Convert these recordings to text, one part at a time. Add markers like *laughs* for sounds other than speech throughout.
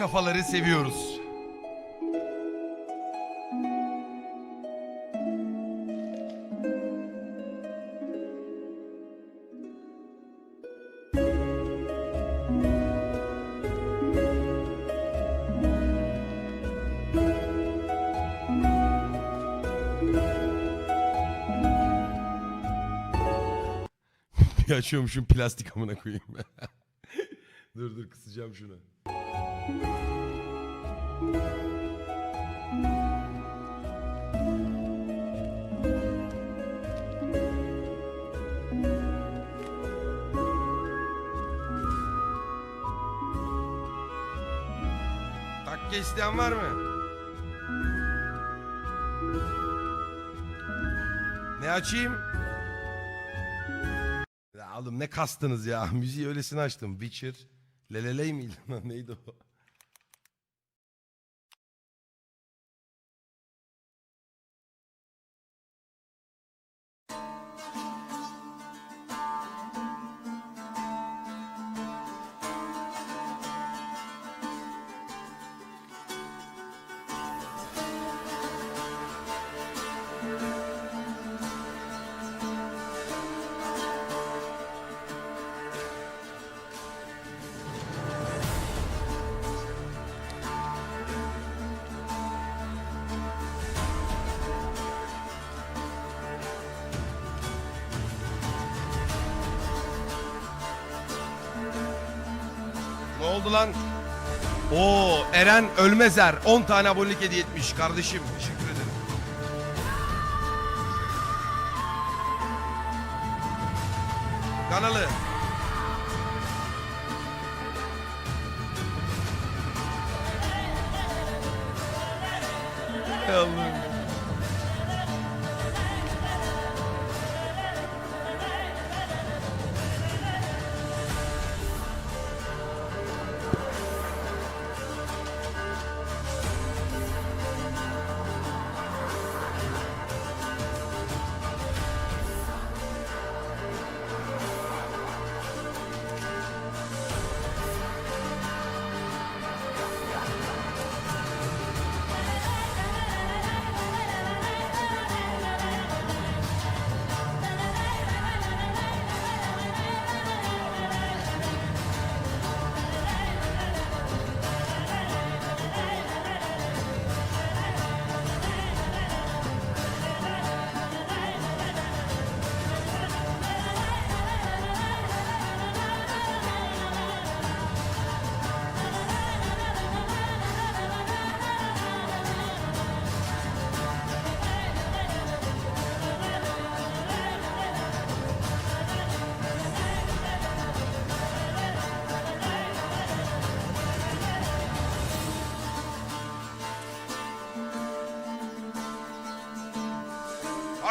kafaları seviyoruz. Bir açıyormuşum plastik amına koyayım. *laughs* dur dur kısacağım şunu. Takke isteyen var mı? Ne açayım? Ya oğlum ne kastınız ya? *laughs* Müziği öylesine açtım. Witcher. Leleley miydi? *laughs* Neydi o? Oldu lan? Oo Eren Ölmezer 10 tane abonelik hediye etmiş kardeşim. Teşekkür ederim. Kanalı.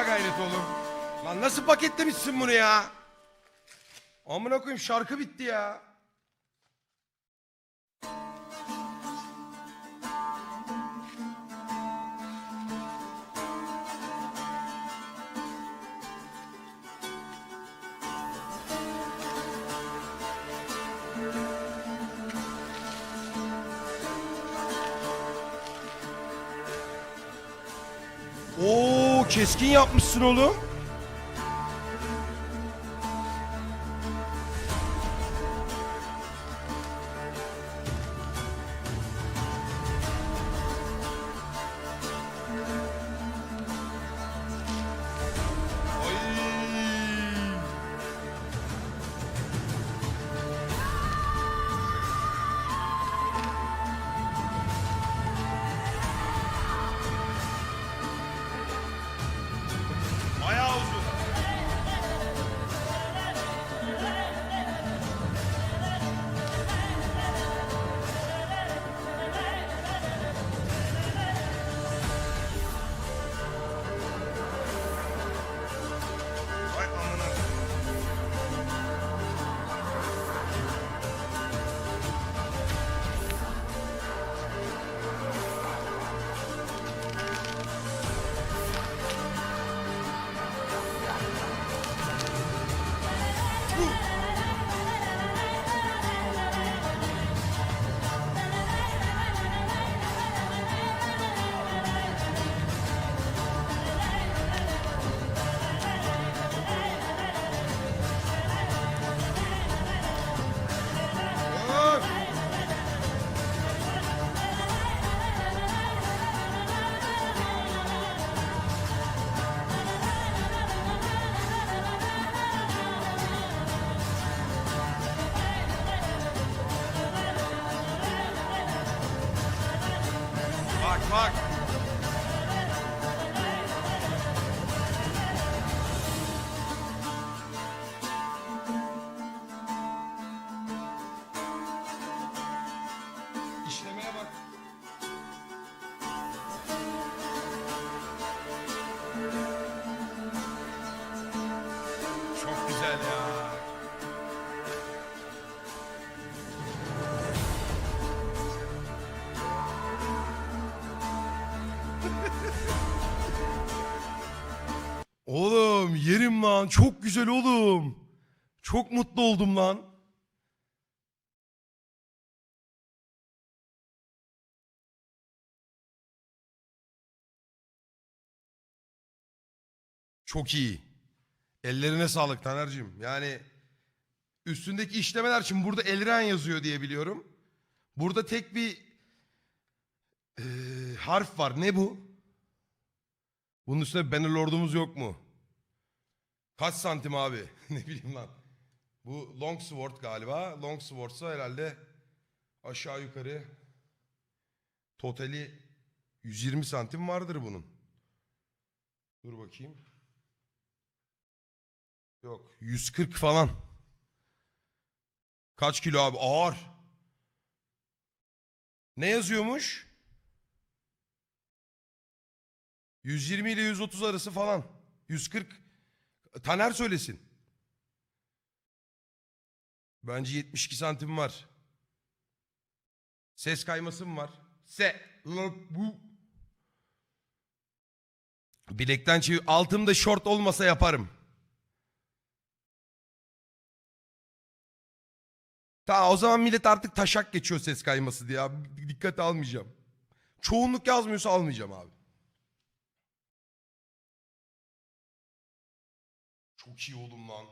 Gayret oğlum. Lan nasıl paketlemişsin bunu ya? Amına koyayım şarkı bitti ya. Keskin yapmışsın oğlum. Çok güzel oğlum. Çok mutlu oldum lan. Çok iyi. Ellerine sağlık Taner'cim. Yani üstündeki işlemeler şimdi burada Elren yazıyor diye biliyorum. Burada tek bir eee, harf var. Ne bu? Bunun üstüne Bannerlord'umuz yok mu? Kaç santim abi? *laughs* ne bileyim lan. Bu Longsword galiba. Longsword'sa herhalde aşağı yukarı totali 120 santim vardır bunun. Dur bakayım. Yok 140 falan. Kaç kilo abi? Ağır. Ne yazıyormuş? 120 ile 130 arası falan. 140. Taner söylesin. Bence 72 santim var. Ses kayması mı var? Se. Bu. Bilekten çevir. Altımda şort olmasa yaparım. Tamam o zaman millet artık taşak geçiyor ses kayması diye abi. Dikkate almayacağım. Çoğunluk yazmıyorsa almayacağım abi. Çok iyi oldum lan.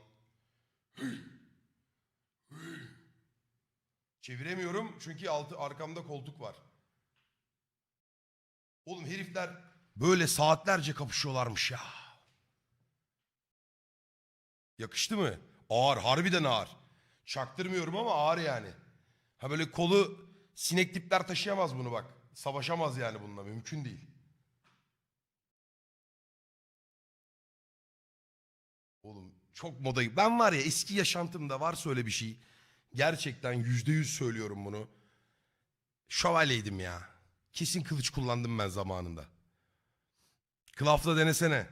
Çeviremiyorum çünkü altı arkamda koltuk var. Oğlum herifler böyle saatlerce kapışıyorlarmış ya. Yakıştı mı? Ağır, harbiden ağır. Çaktırmıyorum ama ağır yani. Ha böyle kolu sinek tipler taşıyamaz bunu bak. Savaşamaz yani bununla mümkün değil. Oğlum çok modayım. Ben var ya eski yaşantımda varsa öyle bir şey. Gerçekten yüzde yüz söylüyorum bunu. Şövalyeydim ya. Kesin kılıç kullandım ben zamanında. Kılafla denesene.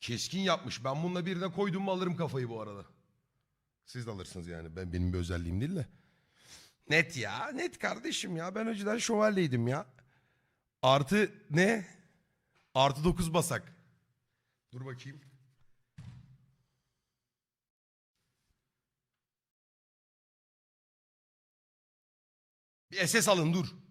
Keskin yapmış. Ben bununla birine koydum mu alırım kafayı bu arada. Siz de alırsınız yani. Ben benim bir özelliğim değil de. Net ya. Net kardeşim ya. Ben önceden şövalyeydim ya. Artı ne? Artı 9 basak. Dur bakayım. Bir SS alın dur.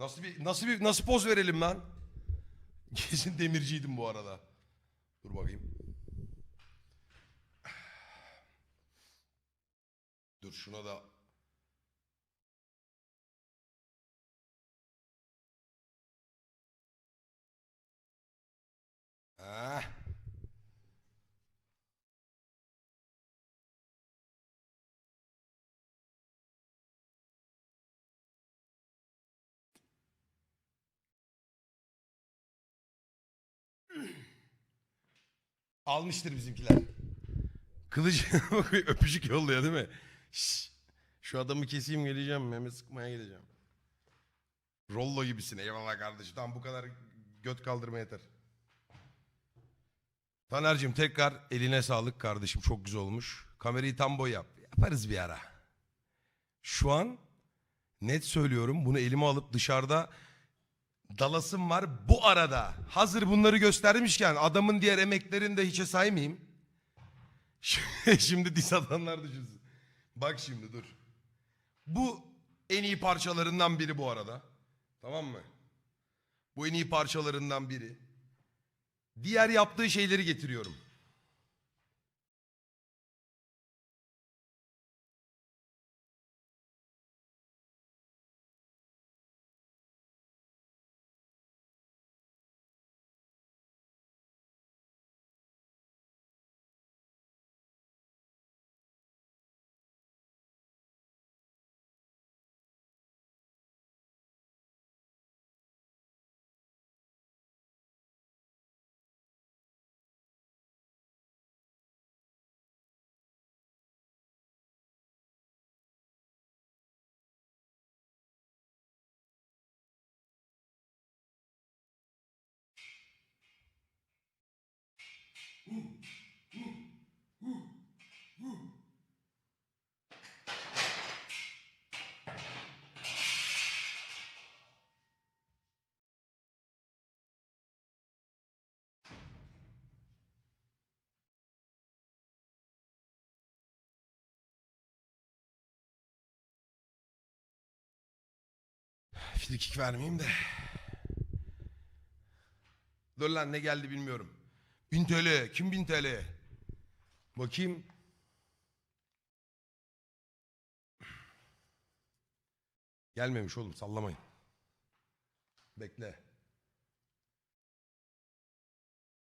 Nasıl bir nasıl bir nasıl poz verelim lan? *laughs* Kesin demirciydim bu arada. Dur bakayım. *sighs* Dur şuna da Almıştır bizimkiler. Kılıç *laughs* öpücük yolluyor değil mi? Şşş, şu adamı keseyim geleceğim. Meme sıkmaya geleceğim. Rollo gibisin. Eyvallah kardeşim. Tamam bu kadar göt kaldırma yeter. Taner'cim tekrar eline sağlık kardeşim. Çok güzel olmuş. Kamerayı tam boy yap. Yaparız bir ara. Şu an net söylüyorum bunu elime alıp dışarıda dalasım var. Bu arada hazır bunları göstermişken adamın diğer emeklerini de hiçe saymayayım. *laughs* Şimdi dis atanlar düşünsün. Bak şimdi dur. Bu en iyi parçalarından biri bu arada. Tamam mı? Bu en iyi parçalarından biri. Diğer yaptığı şeyleri getiriyorum. Frikik vermeyeyim de. Dur lan ne geldi bilmiyorum. 1000 TL. Kim 1000 TL? Bakayım. Gelmemiş oğlum sallamayın. Bekle.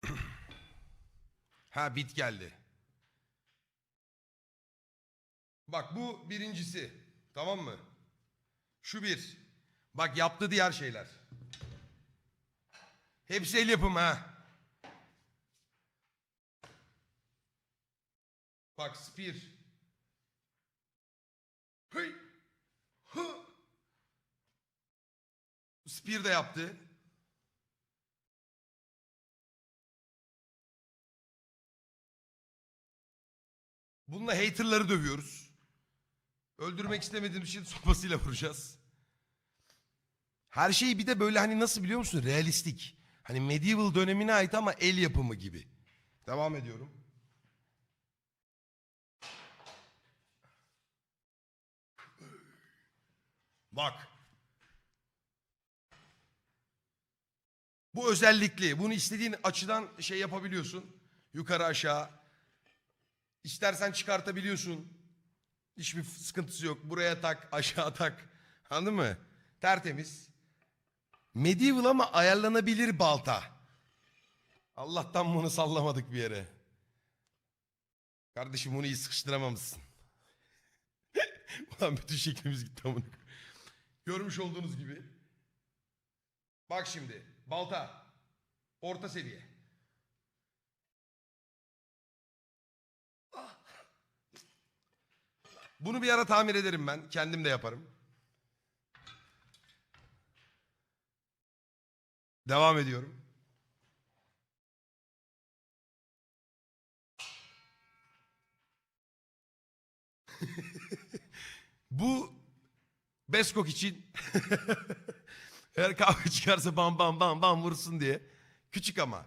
*clears throat* ha bit geldi. Bak bu birincisi. Tamam mı? Şu bir. Bak yaptı diğer şeyler. Hepsi el yapımı ha. Bak spear. Hıy. Hı. Spear de yaptı. Bununla haterları dövüyoruz. Öldürmek istemediğimiz için sopasıyla vuracağız. Her şey bir de böyle hani nasıl biliyor musun? Realistik. Hani medieval dönemine ait ama el yapımı gibi. Devam ediyorum. Bak. Bu özellikli. Bunu istediğin açıdan şey yapabiliyorsun. Yukarı aşağı. İstersen çıkartabiliyorsun. Hiçbir sıkıntısı yok. Buraya tak, *laughs* aşağı tak. Anladın mı? Tertemiz. Medieval ama ayarlanabilir balta. Allah'tan bunu sallamadık bir yere. Kardeşim bunu iyi sıkıştıramamışsın. *laughs* Ulan bütün şeklimiz gitti amına. Görmüş olduğunuz gibi. Bak şimdi. Balta. Orta seviye. Ah. Bunu bir ara tamir ederim ben. Kendim de yaparım. Devam ediyorum. *laughs* Bu Beskok için *laughs* eğer kavga çıkarsa bam bam bam bam vursun diye. Küçük ama.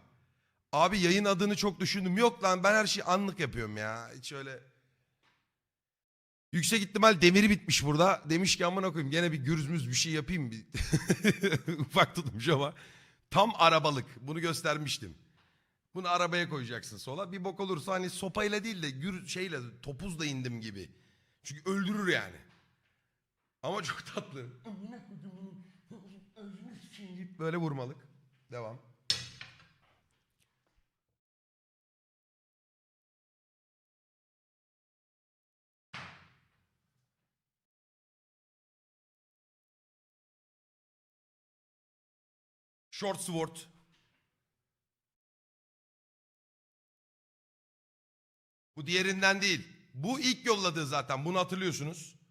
Abi yayın adını çok düşündüm. Yok lan ben her şeyi anlık yapıyorum ya. Hiç öyle. Yüksek ihtimal demiri bitmiş burada. Demiş ki amına koyayım gene bir gürzümüz bir şey yapayım. Bir... *laughs* Ufak tutmuş ama. Tam arabalık. Bunu göstermiştim. Bunu arabaya koyacaksın sola. Bir bok olursa hani sopayla değil de gür şeyle topuzla indim gibi. Çünkü öldürür yani. Ama çok tatlı. Böyle vurmalık. Devam. Short sword. Bu diğerinden değil. Bu ilk yolladığı zaten. Bunu hatırlıyorsunuz.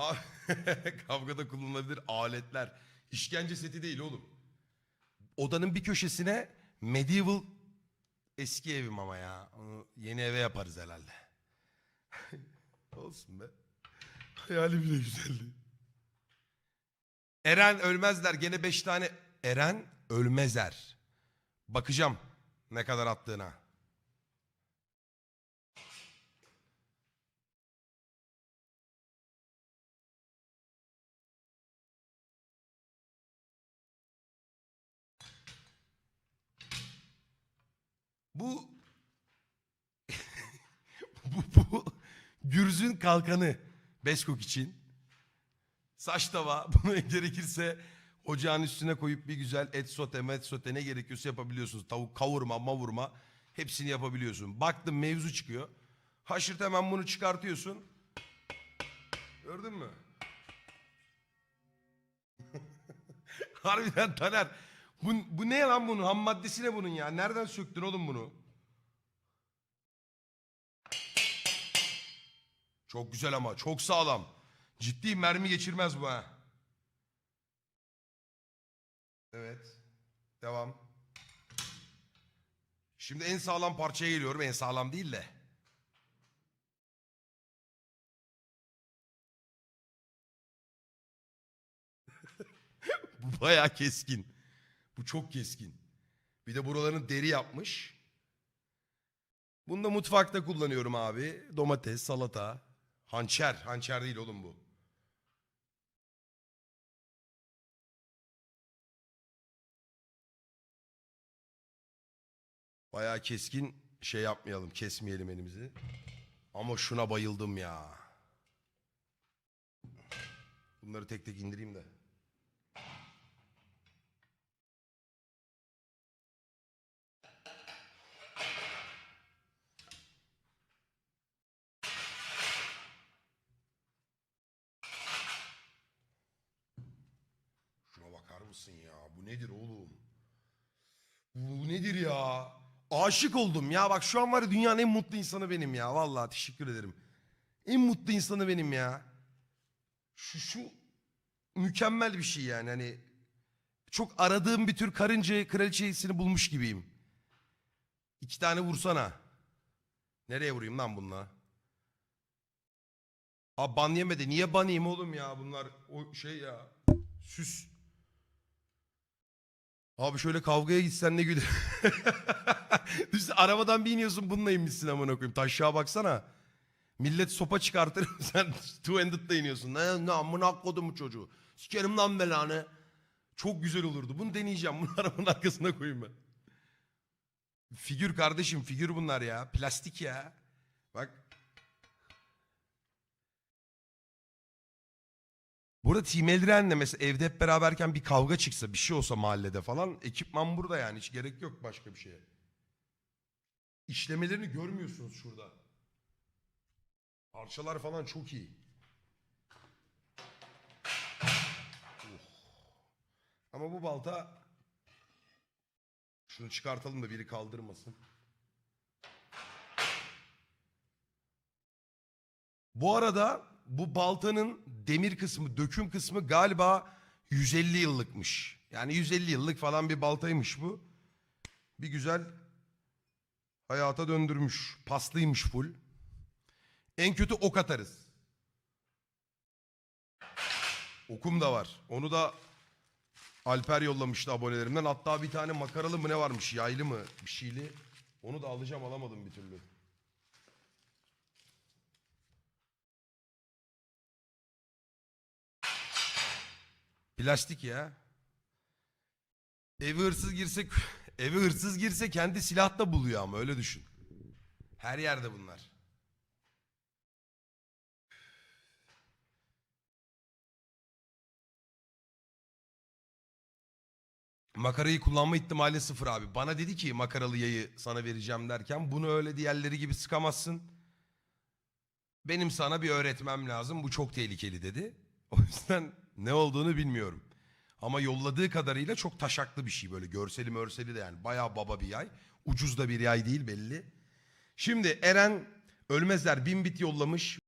*laughs* Kavgada kullanılabilir aletler. İşkence seti değil oğlum. Odanın bir köşesine medieval eski evim ama ya. Onu yeni eve yaparız herhalde. *laughs* Olsun be. Hayalim bile güzeldi. Eren Ölmezler gene beş tane. Eren Ölmezer. Bakacağım ne kadar attığına. Bu *laughs* bu, bu Gürz'ün kalkanı Beskok için. Saç tava *laughs* bunu gerekirse ocağın üstüne koyup bir güzel et sote met sote ne gerekiyorsa yapabiliyorsunuz. Tavuk kavurma mavurma hepsini yapabiliyorsun. Baktın mevzu çıkıyor. Haşırt hemen bunu çıkartıyorsun. Gördün mü? *laughs* Harbiden Taner. Bu, bu ne lan bunun? Ham maddesi ne bunun ya? Nereden söktün oğlum bunu? Çok güzel ama çok sağlam. Ciddi mermi geçirmez bu ha. Evet. Devam. Şimdi en sağlam parçaya geliyorum. En sağlam değil de. *laughs* bu bayağı keskin. Bu çok keskin. Bir de buralarını deri yapmış. Bunu da mutfakta kullanıyorum abi. Domates, salata. Hançer. Hançer değil oğlum bu. Bayağı keskin şey yapmayalım. Kesmeyelim elimizi. Ama şuna bayıldım ya. Bunları tek tek indireyim de. Şuna bakar mısın ya? Bu nedir oğlum? Bu nedir ya? Aşık oldum ya. Bak şu an var ya dünyanın en mutlu insanı benim ya. Vallahi teşekkür ederim. En mutlu insanı benim ya. Şu şu mükemmel bir şey yani hani çok aradığım bir tür karınca kraliçesini bulmuş gibiyim. İki tane vursana. Nereye vurayım lan bununla? Abi ban yemedi. Niye ban yiyeyim oğlum ya bunlar o şey ya. Süs. Abi şöyle kavgaya gitsen ne güler. Düşün, *laughs* arabadan bir iniyorsun bununla inmişsin amına koyayım. Taşağa baksana. Millet sopa çıkartır *laughs* sen two-handed'da iniyorsun. Ne, ne amına kodumu çocuğu. Sikerim lan belanı. Çok güzel olurdu. Bunu deneyeceğim. Bunu *laughs* arabanın arkasına koyayım ben. Figür kardeşim figür bunlar ya. Plastik ya. Bak. Burada Team Eldiren'le mesela evde hep beraberken bir kavga çıksa bir şey olsa mahallede falan ekipman burada yani hiç gerek yok başka bir şeye. İşlemelerini görmüyorsunuz şurada. Parçalar falan çok iyi. Oh. Ama bu balta şunu çıkartalım da biri kaldırmasın. Bu arada bu baltanın demir kısmı, döküm kısmı galiba 150 yıllıkmış. Yani 150 yıllık falan bir baltaymış bu. Bir güzel hayata döndürmüş. Paslıymış full. En kötü ok atarız. Okum da var. Onu da Alper yollamıştı abonelerimden. Hatta bir tane makaralı mı ne varmış, yaylı mı bir şeyli. Onu da alacağım alamadım bir türlü. Plastik ya. Evi hırsız girse *laughs* evi hırsız girse kendi silah da buluyor ama öyle düşün. Her yerde bunlar. Makarayı kullanma ihtimali sıfır abi. Bana dedi ki makaralı yayı sana vereceğim derken bunu öyle diğerleri gibi sıkamazsın. Benim sana bir öğretmem lazım. Bu çok tehlikeli dedi. *laughs* O yüzden ne olduğunu bilmiyorum. Ama yolladığı kadarıyla çok taşaklı bir şey böyle görseli mörseli de yani bayağı baba bir yay. Ucuz da bir yay değil belli. Şimdi Eren Ölmezler bin bit yollamış.